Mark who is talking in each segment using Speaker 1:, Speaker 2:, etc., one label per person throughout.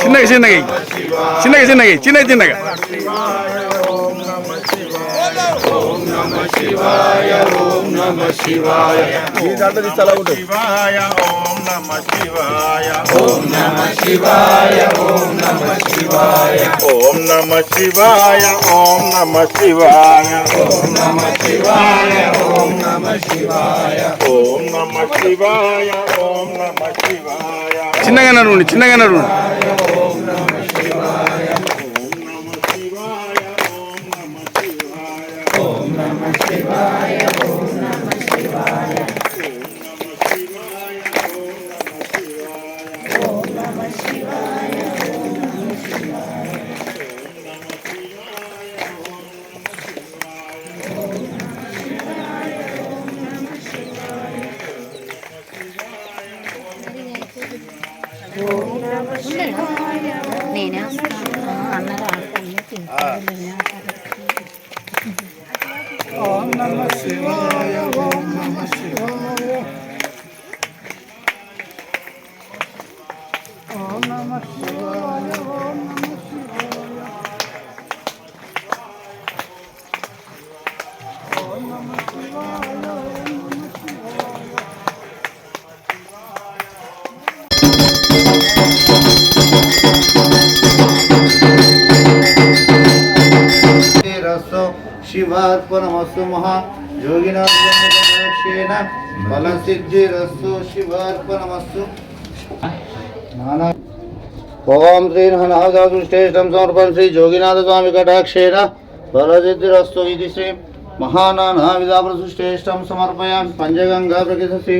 Speaker 1: చిన్నగా చిన్నగా చిన్నగా చిన్నగా చిన్నగా చిన్నగా. ఈ దాంట్లో తీస్తే అలా ఉంటుంది
Speaker 2: శివాయ ఓం నమ శివాయ ఓం నమ శివాయ ఓం నమ శివాయ ఓం నమ శివాయ ఓం నమ శివాయ ఓం నమ శివాయ ఓం నమ శివాయ ఓం నమ శివాయ. ఓం
Speaker 1: చిన్నగా నడవండి చిన్నగా
Speaker 3: నడవండి शिवार्पणमस्तु योगिनाक्षेण फलसिद्धिरस्तु शिवार्पणमस्तु ओम श्री हनादादुष्टेष्टं समर्पण श्री जोगिनाथ स्वामी कटाक्षेण फलसिद्धिरस्तु इति श्री महानानाविदाप्रसुष्टेष्टं समर्पयामि। पञ्चगङ्गा प्रकृतसि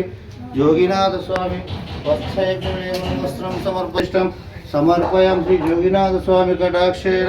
Speaker 3: योगिनाथ स्वामी वत्सैपुरेण वस्त्रं समर्पिष्टं श्री योगिनाथ स्वामी कटाक्षेण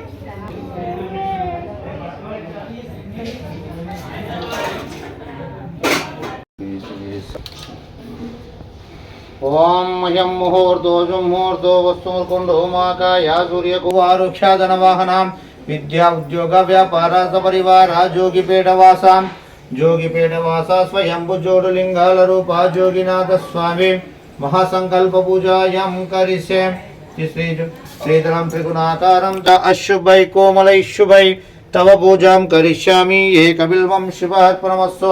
Speaker 3: ಓಂ ಮಹ್ಯಂ ಮುಹೂರ್ತೋ ಜುಂ ಮುಹೂರ್ತೋ ವಸ್ತು ಮುರ್ಕೊಂಡು ಹೋಮಾಕ ಯಾ ಸೂರ್ಯ ಕುಮಾರು ಕ್ಷಾದನ ವಾಹನಾಂ ವಿದ್ಯಾ ಉದ್ಯೋಗ ವ್ಯಾಪಾರ ಸಪರಿವಾರ ಜೋಗಿ ಪೇಟವಾಸಾಂ ಜೋಗಿ ಪೇಟವಾಸ ಸ್ವಯಂಭು ಜೋಡುಲಿಂಗಾಲ ರೂಪ ಜೋಗಿನಾಥ ಸ್ವಾಮಿ महासंकल्प पूजायम करिष्ये श्रीधरम त्रिगुणाकारम च अशुभै कोमलै शुभै तव पूजां करिष्यामि एकबिल्वं शिवात् परमस्व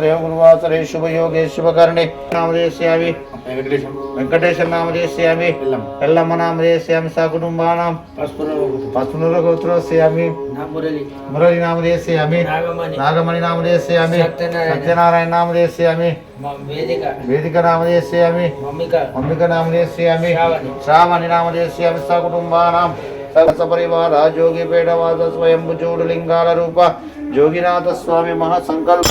Speaker 3: गुरुवासरे गुरुवासरे शुभ योगे शुभकर्णे। नामधेयस्यामि वेङ्कटेश नामधेयस्यामि एल्लम्म नामधेयस्यामि सकुटुम्बानां पस्पुनरुगोत्रोस्यामि मुरली। नामधेयस्यामि नागमणि। नामधेयस्यामि सत्यनारायण। नामधेयस्यामि वेदिका। नामधेयस्यामि मम्मिका। नामधेयस्यामि श्रावणि। नामधेयस्यामि सकुटुम्बानां సపరివార జోగిపేట వాస స్వయంభు జోడు లింగాల రూప జోగినాథ స్వామి మహాసంకల్ప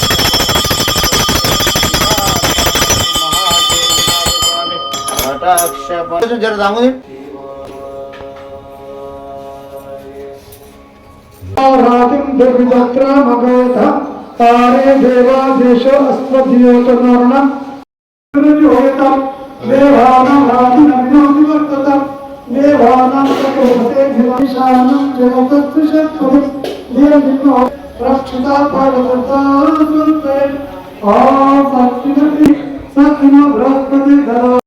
Speaker 4: अक्षर जरा सांगू दे रातिं दुर्विदत्रा मगोध तारे देवा देश अस्वधियोतनारण निर्विहोयता देवानां
Speaker 3: रातिनविनादिवर्तता देवानां प्रकोपते भिलाषाणां जगतत्विषत्वं देवभिन्नो रक्षिता पालकर्ता सुन्ते आ सत्किनपि सत्किनो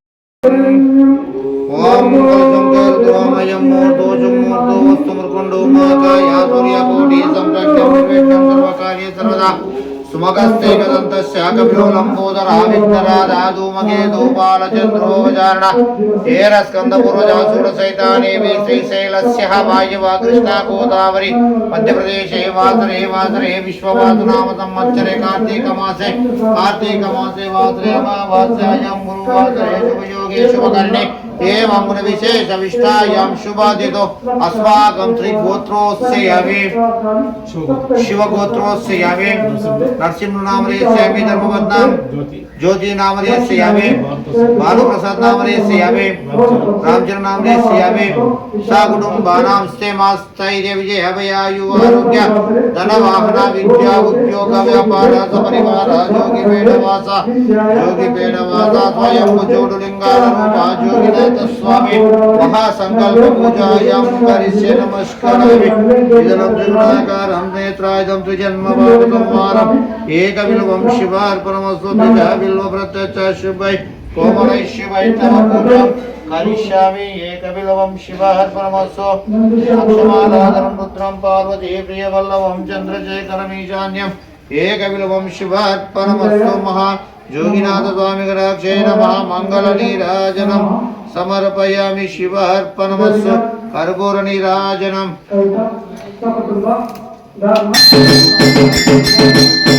Speaker 3: సుమగస్తే గదంతస్యాకవిలో లంబోదరా విఘ్నరాధాధూమగే దోపాలచంద్రో వజారణ ఏర సైతానేవి శ్రీశైలస్య వాయువా కృష్ణా గోదావరి మధ్యప్రదేశే వాసరే వాసరే విశ్వవాసునామ సంవత్సరే కార్తీక మాసే కార్తీక మాసే వాసరే అమావాస్యాయాం గురువాసరే శుభయోగే శుభకర్ణే ఏవం గుణ విశేష విష్టాయాం శుభాదితో అస్మాకం శ్రీ ज्योति नामधेय सियावे भानु प्रसाद नामधेय सियावे रामचंद्र नाम नामधेय सियावे सकुटुंबानां स्थेमास्थैर्य विजय हवयायु आरोग्य। धन वाहना विद्या उद्योग व्यापार सपरिवार योगी पेड़वास योगी पेड़वास स्वयं जोडुलिंगा रूपा दैत स्वामी। महासंकल्प पूजायां करिष्ये, नमस्कारामि। इदं त्रिगुणाकारं नेत्रायं त्रिजन्मवादं वारम् एकविलवं शिवार्पणमस्तु द्विजाविल बिल्व प्रत्यच्च शुभै कोमलै शिवै तव पूजां करिष्यामि एकविल्वं शिवार्पणमस्तु अक्षमालाधरं रुद्रं पार्वती प्रियवल्लभं चन्द्रशेखरमीशान्यम् एकविल्वं शिवार्पणमस्तु महा योगिनाथ स्वामी गणाक्षे नमः मङ्गलनीराजनं समर्पयामि शिवार्पणमस्तु कर्पूरनीराजनम्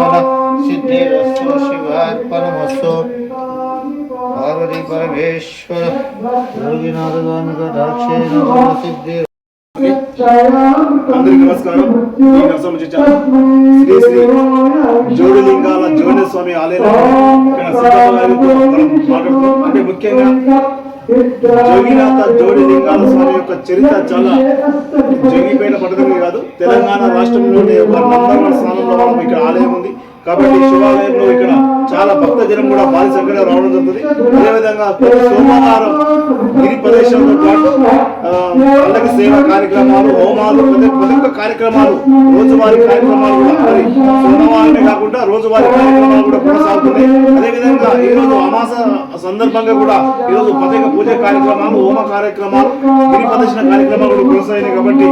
Speaker 3: ఫల సిద్ధిరస్సు శివార్పణమస్సు పార్వతీ పరమేశ్వర. యోగినాథగామిక
Speaker 1: సిద్ధి. నమస్కారం. స్వామి ఆలయంలో ఇక్కడ అంటే ముఖ్యంగా జోగినాథ జోడి లింగాల స్వామి యొక్క చరిత్ర చాలా జోగిపోయిన పట్టణమే కాదు. తెలంగాణ రాష్ట్రంలోనే ఒక నంబర్ వన్ స్థానంలో మనం ఇక్కడ ఆలయం ఉంది. కాబట్టి శివాలయంలో ఇక్కడ చాలా భక్త జనం కూడా భారీ సంఖ్యలో రావడం జరుగుతుంది. అదేవిధంగా సోమవారం గిరి ప్రదేశంతో పాటు ఆ, సేవ కార్యక్రమాలు హోమాలు ప్రతి ప్రతి ఒక్క కార్యక్రమాలు రోజువారీ కార్యక్రమాలు కూడా మరి సోమవారమే రోజువారీ కార్యక్రమాలు కూడా కొనసాగుతున్నాయి. అదేవిధంగా ఈరోజు అమాస సందర్భంగా కూడా ఈరోజు రోజు పూజ కార్యక్రమాలు హోమ కార్యక్రమాలు గిరి ప్రదర్శన కార్యక్రమాలు కూడా కొనసాగినాయి కాబట్టి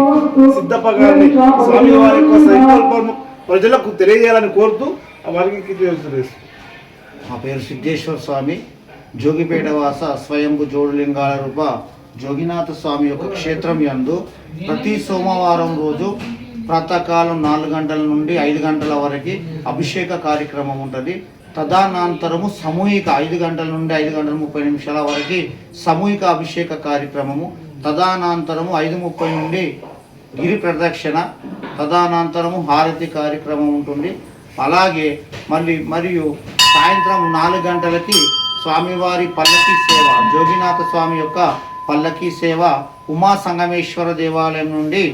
Speaker 1: సిద్ధప్ప గారిని స్వామి వారి యొక్క సంకల్పం ప్రజలకు తెలియజేయాలని కోరుతూ వారికి తెలియజేస్తున్నారు
Speaker 3: మా పేరు సిద్ధేశ్వర స్వామి. జోగిపేట వాస స్వయంభు జోడులింగాల రూప జోగినాథ స్వామి యొక్క క్షేత్రం యందు ప్రతి సోమవారం రోజు ప్రాతకాలం నాలుగు గంటల నుండి ఐదు గంటల వరకు అభిషేక కార్యక్రమం ఉంటుంది. తదనంతరము సామూహిక ఐదు గంటల నుండి ఐదు గంటల ముప్పై నిమిషాల వరకు సామూహిక అభిషేక కార్యక్రమము. తదనంతరము ఐదు ముప్పై నుండి గిరి ప్రదక్షిణ. తదనంతరము హారతి కార్యక్రమం ఉంటుంది. అలాగే మళ్ళీ మరియు సాయంత్రం నాలుగు గంటలకి స్వామివారి పల్లకి సేవ జోగినాథ స్వామి యొక్క పల్లకి సేవ ఉమా సంగమేశ్వర దేవాలయం నుండి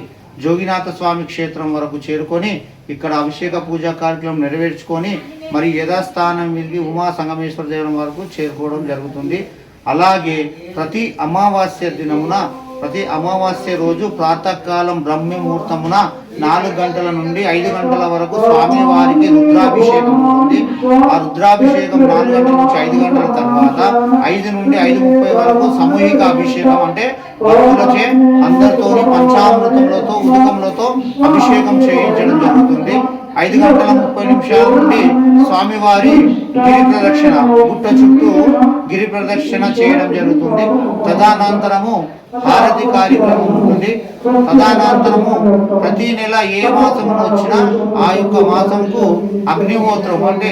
Speaker 3: జోగినాథ స్వామి క్షేత్రం వరకు చేరుకొని ఇక్కడ అభిషేక పూజా కార్యక్రమం నెరవేర్చుకొని మరి యథాస్థానం వెళ్ళి ఉమా సంగమేశ్వర దేవాలయం వరకు చేరుకోవడం జరుగుతుంది. అలాగే ప్రతి అమావాస్య దినమున ప్రతి అమావాస్య రోజు ప్రాతకాలం బ్రహ్మ ముహూర్తమున నాలుగు గంటల నుండి ఐదు గంటల వరకు స్వామి వారికి రుద్రాభిషేకం ఉంటుంది. ఆ రుద్రాభిషేకం నాలుగు గంటల నుంచి ఐదు గంటల తర్వాత ఐదు నుండి ఐదు ముప్పై వరకు సామూహిక అభిషేకం అంటే భక్తులచే అందరితో పంచామృతములతో ఉదకములతో అభిషేకం చేయించడం జరుగుతుంది. ఐదు గంటల ముప్పై నిమిషాల నుండి స్వామివారి గిరి ప్రదక్షిణ గుట్ట చుట్టూ గిరి ప్రదక్షిణ చేయడం జరుగుతుంది. తదనంతరము హారతి కార్యక్రమం ఉంటుంది. తదనంతరము ప్రతి నెల ఏ మాసము వచ్చినా ఆ యొక్క మాసంకు అగ్నిహోత్రం అంటే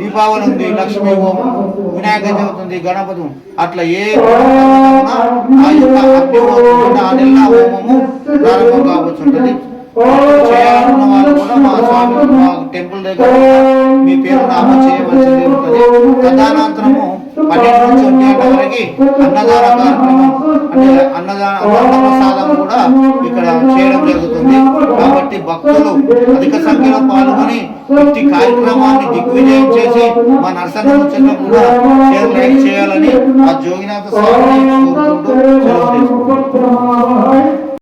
Speaker 3: దీపావళి ఉంది లక్ష్మీ హోమం వినాయక చవితి ఉంది గణపతి అట్లా ఏ ఆ యొక్క అగ్నిహోత్రం ఆ నెల హోమము ప్రారంభం కావచ్చు ఉంటుంది టెంపుల్ దగ్గర మీ పేరు నామ చేయవలసింది ఉంటుంది తదనంతరము పన్నెండు నుంచి ఒంటి గంట వరకు అన్నదాన కార్యక్రమం అంటే అన్నదాన అన్న ప్రసాదం కూడా ఇక్కడ చేయడం జరుగుతుంది కాబట్టి భక్తులు అధిక సంఖ్యలో పాల్గొని ఇట్టి కార్యక్రమాన్ని దిగ్విజయం చేసి మా నరసన్న ముచ్చట్లు కూడా షేర్ లైక్ చేయాలని మా జోగినాథ స్వామిని కోరుకుంటూ